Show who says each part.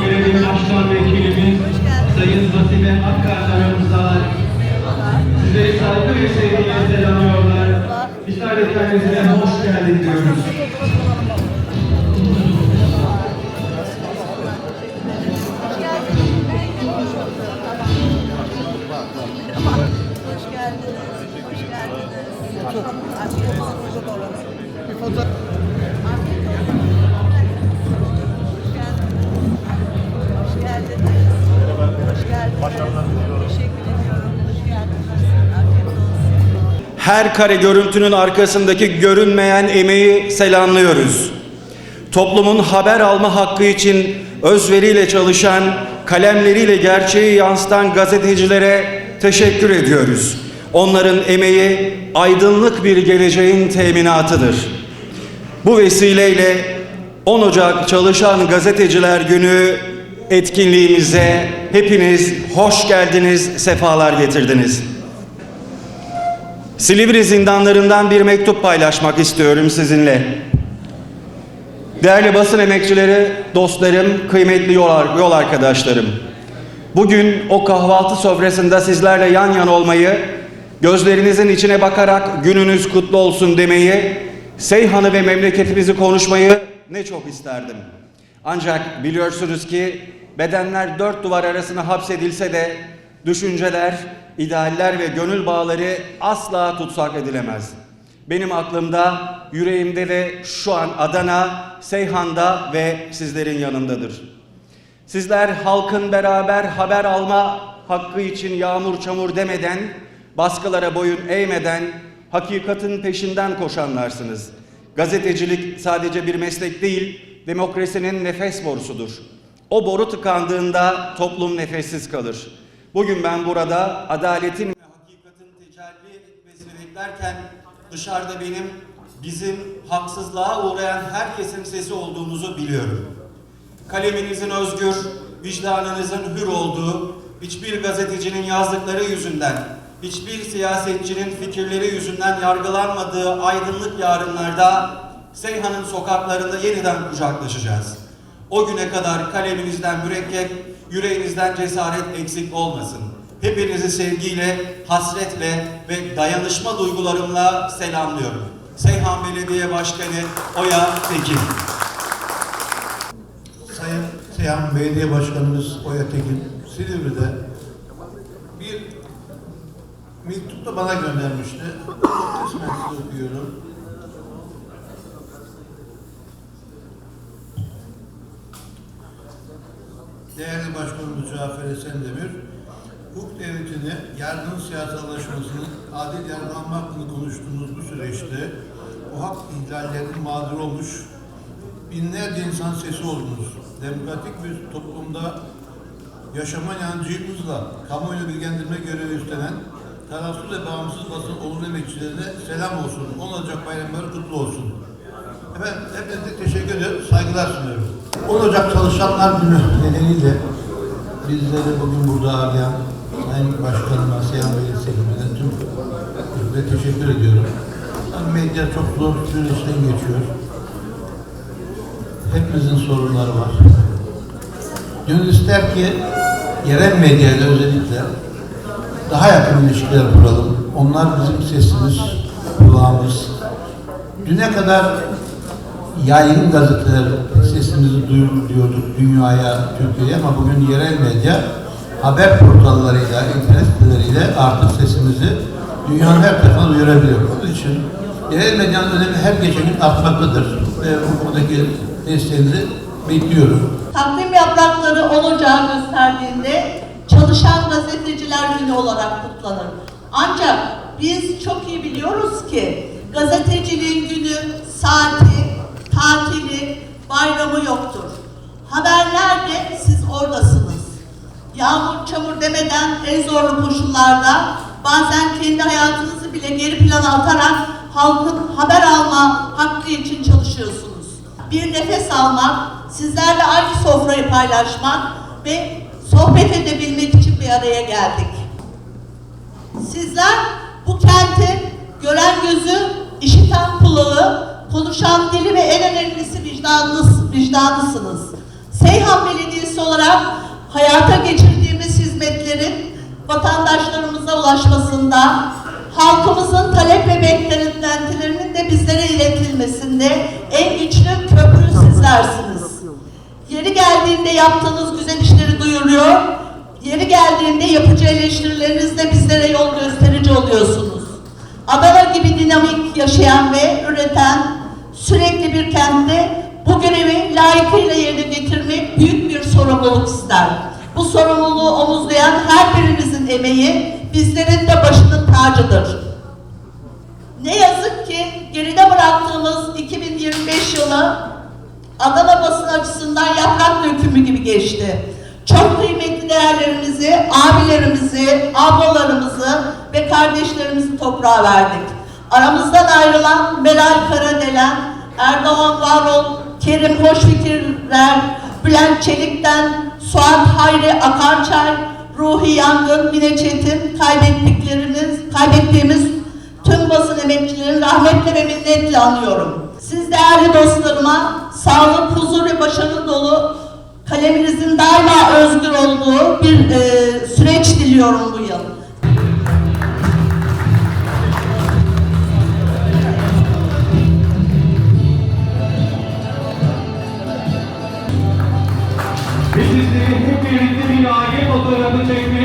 Speaker 1: Belediye Başkan Vekilimiz Sayın Vasime Akkar aramızda. Sizleri saygı ve sevgiyle selamlıyorlar. Bizler de kendisine hoş geldin diyoruz.
Speaker 2: Her kare görüntünün arkasındaki görünmeyen emeği selamlıyoruz. Toplumun haber alma hakkı için özveriyle çalışan, kalemleriyle gerçeği yansıtan gazetecilere teşekkür ediyoruz. Onların emeği aydınlık bir geleceğin teminatıdır. Bu vesileyle 10 Ocak Çalışan Gazeteciler Günü etkinliğimize hepiniz hoş geldiniz, sefalar getirdiniz. Silivri zindanlarından bir mektup paylaşmak istiyorum sizinle. Değerli basın emekçileri, dostlarım, kıymetli yol, arkadaşlarım. Bugün o kahvaltı sofrasında sizlerle yan yana olmayı, gözlerinizin içine bakarak gününüz kutlu olsun demeyi, Seyhan'ı ve memleketimizi konuşmayı ne çok isterdim. Ancak biliyorsunuz ki bedenler dört duvar arasına hapsedilse de düşünceler, idealler ve gönül bağları asla tutsak edilemez. Benim aklımda, yüreğimde ve şu an Adana, Seyhan'da ve sizlerin yanındadır. Sizler halkın beraber haber alma hakkı için yağmur çamur demeden, baskılara boyun eğmeden, hakikatin peşinden koşanlarsınız. Gazetecilik sadece bir meslek değil, demokrasinin nefes borusudur. O boru tıkandığında toplum nefessiz kalır. Bugün ben burada adaletin ve hakikatin tecelli etmesini beklerken dışarıda benim bizim haksızlığa uğrayan herkesin sesi olduğumuzu biliyorum. Kaleminizin özgür, vicdanınızın hür olduğu, hiçbir gazetecinin yazdıkları yüzünden, hiçbir siyasetçinin fikirleri yüzünden yargılanmadığı aydınlık yarınlarda Seyhan'ın sokaklarında yeniden kucaklaşacağız. O güne kadar kaleminizden mürekkep, yüreğinizden cesaret eksik olmasın. Hepinizi sevgiyle, hasretle ve dayanışma duygularımla selamlıyorum. Seyhan Belediye Başkanı Oya Tekin.
Speaker 3: Sayın Seyhan Belediye Başkanımız Oya Tekin Silivri'de bir mektup da bana göndermişti. Kısmen okuyorum. Değerli Başkanımız Cafer Esendemir, hukuk devletini, yargının siyasallaşmasını, adil yargılanma hakkını konuştuğumuz bu süreçte bu hak ihlallerinin mağdur olmuş binlerce insan sesi oldunuz. Demokratik bir toplumda yaşama inancımızla kamuoyunu bilgilendirme görevi üstlenen tarafsız ve bağımsız basın olumlu emekçilerine selam olsun. 10 Ocak bayramları kutlu olsun. Efendim hepinize teşekkür ediyorum. Saygılar sunuyorum. 10 Ocak Çalışanlar Günü nedeniyle bizleri bugün burada ağırlayan Sayın Başkanıma, Seyhan Belediyesi'ne tüm ve teşekkür ediyorum. Yani medya çok zor süreçten geçiyor. Hepimizin sorunları var. Gönül ister ki yerel medyayla özellikle daha yakın ilişkiler kuralım. Onlar bizim sesimiz, kulağımız. Düne kadar yayın gazeteler sesimizi duyuruyorduk dünyaya, Türkiye'ye ama bugün yerel medya haber portallarıyla, internet siteleriyle artık sesimizi dünyanın her tarafına duyurabiliyor. Onun için yerel medyanın önemi her geçen gün artmaktadır. Ve bu konudaki desteğinizi bekliyorum.
Speaker 4: takvim yaprakları olacağı gösterdiğinde çalışan gazeteciler günü olarak kutlanır. Ancak biz çok iyi biliyoruz ki gazeteciliğin günü, saati, tatili, bayramı yoktur. Haberlerde siz oradasınız. Yağmur çamur demeden en zorlu koşullarda bazen kendi hayatınızı bile geri plana atarak halkın haber alma hakkı için çalışıyorsunuz. Bir nefes almak, sizlerle aynı sofrayı paylaşmak ve sohbet edebilmek için bir araya geldik. Sizler bu kenti gören gözü, işiten kulağı, konuşan dili ve en önemlisi vicdanınız, vicdanısınız. Seyhan Belediyesi olarak hayata geçirdiğimiz hizmetlerin vatandaşlarımıza ulaşmasında, halkımızın talep ve beklentilerinin de bizlere iletilmesinde en güçlü köprü sizlersiniz. Yeri geldiğinde yaptığınız güzel işleri duyuruyor, yeri geldiğinde yapıcı eleştirilerinizle bizlere yol gösterici oluyorsunuz. Adana gibi dinamik yaşayan ve üreten sürekli bir kentte bu görevi layıkıyla yerine getirmek büyük bir sorumluluk ister. Bu sorumluluğu omuzlayan her birimizin emeği bizlerin de başının tacıdır. Ne yazık ki geride bıraktığımız 2025 yılı Adana basın açısından yaprak dökümü gibi geçti. Çok kıymetli değerlerimizi, abilerimizi, ablalarımızı ve kardeşlerimizi toprağa verdik. Aramızdan ayrılan Meral Karadelen, Erdoğan Varol, Kerim Hoşfikirler, Bülent Çelik'ten, Suat Hayri Akarçay, Ruhi Yangın, Mine Çetin kaybettiklerimiz, kaybettiğimiz tüm basın emekçilerini rahmetle ve minnetle anıyorum. Siz değerli dostlarıma sağlık, huzur ve başarı dolu kaleminizin daima özgür olduğu bir e, süreç diliyorum bu yıl.
Speaker 5: రద్దు చేయమే